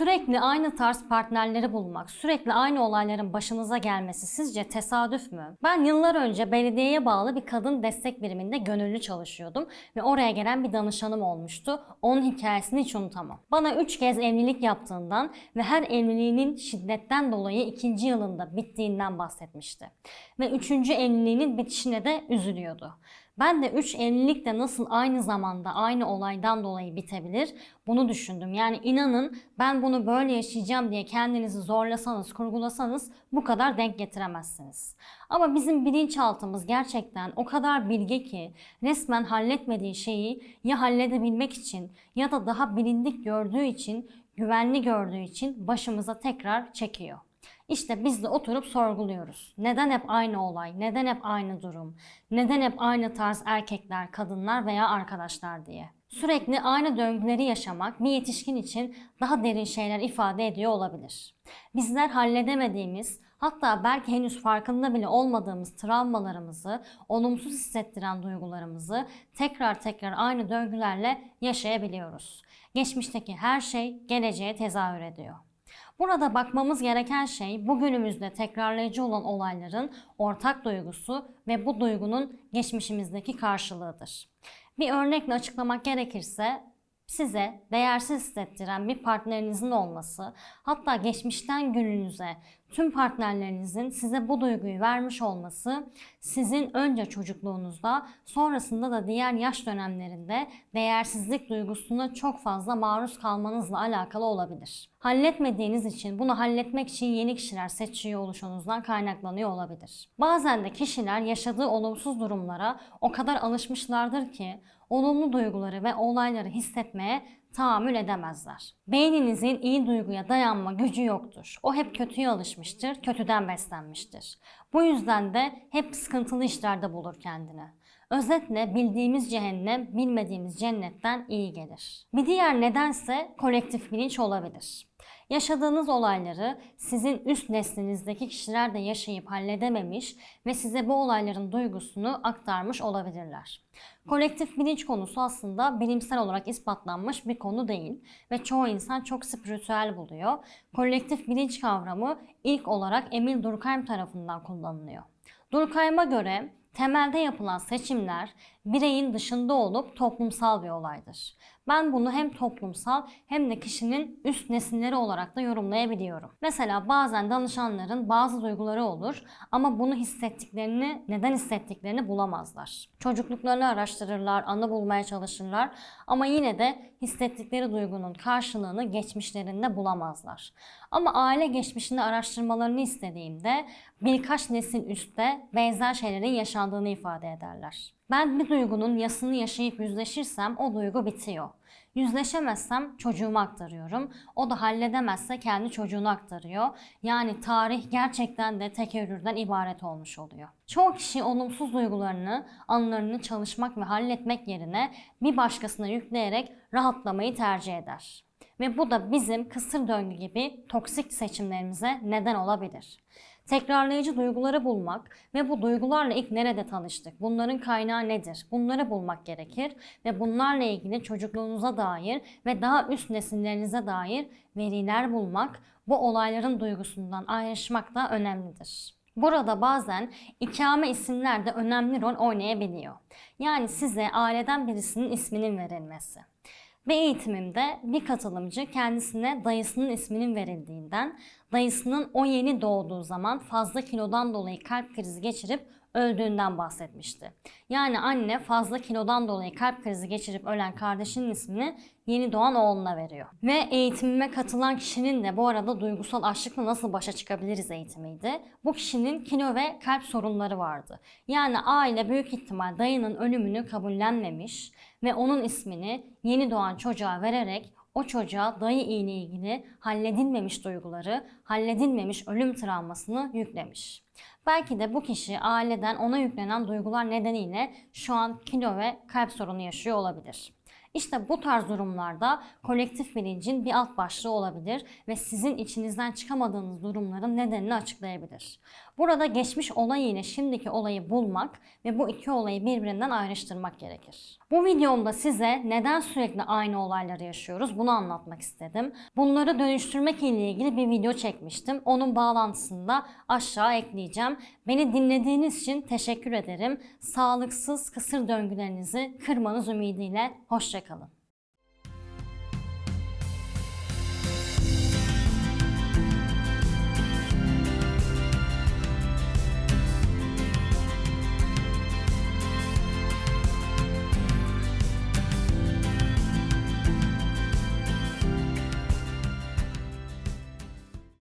Sürekli aynı tarz partnerleri bulmak, sürekli aynı olayların başınıza gelmesi sizce tesadüf mü? Ben yıllar önce belediyeye bağlı bir kadın destek biriminde gönüllü çalışıyordum ve oraya gelen bir danışanım olmuştu. Onun hikayesini hiç unutamam. Bana üç kez evlilik yaptığından ve her evliliğinin şiddetten dolayı ikinci yılında bittiğinden bahsetmişti. Ve üçüncü evliliğinin bitişine de üzülüyordu. Ben de üç evlilik de nasıl aynı zamanda aynı olaydan dolayı bitebilir bunu düşündüm. Yani inanın ben bunu böyle yaşayacağım diye kendinizi zorlasanız, kurgulasanız bu kadar denk getiremezsiniz. Ama bizim bilinçaltımız gerçekten o kadar bilge ki resmen halletmediği şeyi ya halledebilmek için ya da daha bilindik gördüğü için, güvenli gördüğü için başımıza tekrar çekiyor. İşte biz de oturup sorguluyoruz. Neden hep aynı olay? Neden hep aynı durum? Neden hep aynı tarz erkekler, kadınlar veya arkadaşlar diye. Sürekli aynı döngüleri yaşamak bir yetişkin için daha derin şeyler ifade ediyor olabilir. Bizler halledemediğimiz, hatta belki henüz farkında bile olmadığımız travmalarımızı, olumsuz hissettiren duygularımızı tekrar tekrar aynı döngülerle yaşayabiliyoruz. Geçmişteki her şey geleceğe tezahür ediyor. Burada bakmamız gereken şey bugünümüzde tekrarlayıcı olan olayların ortak duygusu ve bu duygunun geçmişimizdeki karşılığıdır. Bir örnekle açıklamak gerekirse size değersiz hissettiren bir partnerinizin olması, hatta geçmişten gününüze tüm partnerlerinizin size bu duyguyu vermiş olması sizin önce çocukluğunuzda sonrasında da diğer yaş dönemlerinde değersizlik duygusuna çok fazla maruz kalmanızla alakalı olabilir. Halletmediğiniz için bunu halletmek için yeni kişiler seçiyor oluşunuzdan kaynaklanıyor olabilir. Bazen de kişiler yaşadığı olumsuz durumlara o kadar alışmışlardır ki olumlu duyguları ve olayları hissetmeye tahammül edemezler. Beyninizin iyi duyguya dayanma gücü yoktur. O hep kötüye alışmıştır, kötüden beslenmiştir. Bu yüzden de hep sıkıntılı işlerde bulur kendini. Özetle bildiğimiz cehennem bilmediğimiz cennetten iyi gelir. Bir diğer nedense kolektif bilinç olabilir. Yaşadığınız olayları sizin üst neslinizdeki kişiler de yaşayıp halledememiş ve size bu olayların duygusunu aktarmış olabilirler. Kolektif bilinç konusu aslında bilimsel olarak ispatlanmış bir konu değil ve çoğu insan çok spiritüel buluyor. Kolektif bilinç kavramı ilk olarak Emil Durkheim tarafından kullanılıyor. Durkheim'a göre temelde yapılan seçimler bireyin dışında olup toplumsal bir olaydır. Ben bunu hem toplumsal hem de kişinin üst nesilleri olarak da yorumlayabiliyorum. Mesela bazen danışanların bazı duyguları olur ama bunu hissettiklerini, neden hissettiklerini bulamazlar. Çocukluklarını araştırırlar, anı bulmaya çalışırlar ama yine de hissettikleri duygunun karşılığını geçmişlerinde bulamazlar. Ama aile geçmişini araştırmalarını istediğimde birkaç nesil üstte benzer şeylerin yaşandığını ifade ederler. Ben bir duygunun yasını yaşayıp yüzleşirsem o duygu bitiyor. Yüzleşemezsem çocuğuma aktarıyorum. O da halledemezse kendi çocuğunu aktarıyor. Yani tarih gerçekten de tekerrürden ibaret olmuş oluyor. Çoğu kişi olumsuz duygularını, anılarını çalışmak ve halletmek yerine bir başkasına yükleyerek rahatlamayı tercih eder. Ve bu da bizim kısır döngü gibi toksik seçimlerimize neden olabilir. Tekrarlayıcı duyguları bulmak ve bu duygularla ilk nerede tanıştık? Bunların kaynağı nedir? Bunları bulmak gerekir ve bunlarla ilgili çocukluğunuza dair ve daha üst nesillerinize dair veriler bulmak, bu olayların duygusundan ayrışmak da önemlidir. Burada bazen ikame isimler de önemli rol oynayabiliyor. Yani size aileden birisinin isminin verilmesi. Bir eğitimimde bir katılımcı kendisine dayısının isminin verildiğinden, dayısının o yeni doğduğu zaman fazla kilodan dolayı kalp krizi geçirip öldüğünden bahsetmişti. Yani anne fazla kilodan dolayı kalp krizi geçirip ölen kardeşinin ismini yeni doğan oğluna veriyor. Ve eğitimime katılan kişinin de bu arada duygusal açlıkla nasıl başa çıkabiliriz eğitimiydi. Bu kişinin kilo ve kalp sorunları vardı. Yani aile büyük ihtimal dayının ölümünü kabullenmemiş ve onun ismini yeni doğan çocuğa vererek o çocuğa dayı ile ilgili halledilmemiş duyguları, halledilmemiş ölüm travmasını yüklemiş. Belki de bu kişi aileden ona yüklenen duygular nedeniyle şu an kilo ve kalp sorunu yaşıyor olabilir. İşte bu tarz durumlarda kolektif bilincin bir alt başlığı olabilir ve sizin içinizden çıkamadığınız durumların nedenini açıklayabilir. Burada geçmiş olay ile şimdiki olayı bulmak ve bu iki olayı birbirinden ayrıştırmak gerekir. Bu videomda size neden sürekli aynı olayları yaşıyoruz bunu anlatmak istedim. Bunları dönüştürmek ile ilgili bir video çekmiştim. Onun bağlantısını da aşağı ekleyeceğim. Beni dinlediğiniz için teşekkür ederim. Sağlıksız kısır döngülerinizi kırmanız ümidiyle hoşçakalın.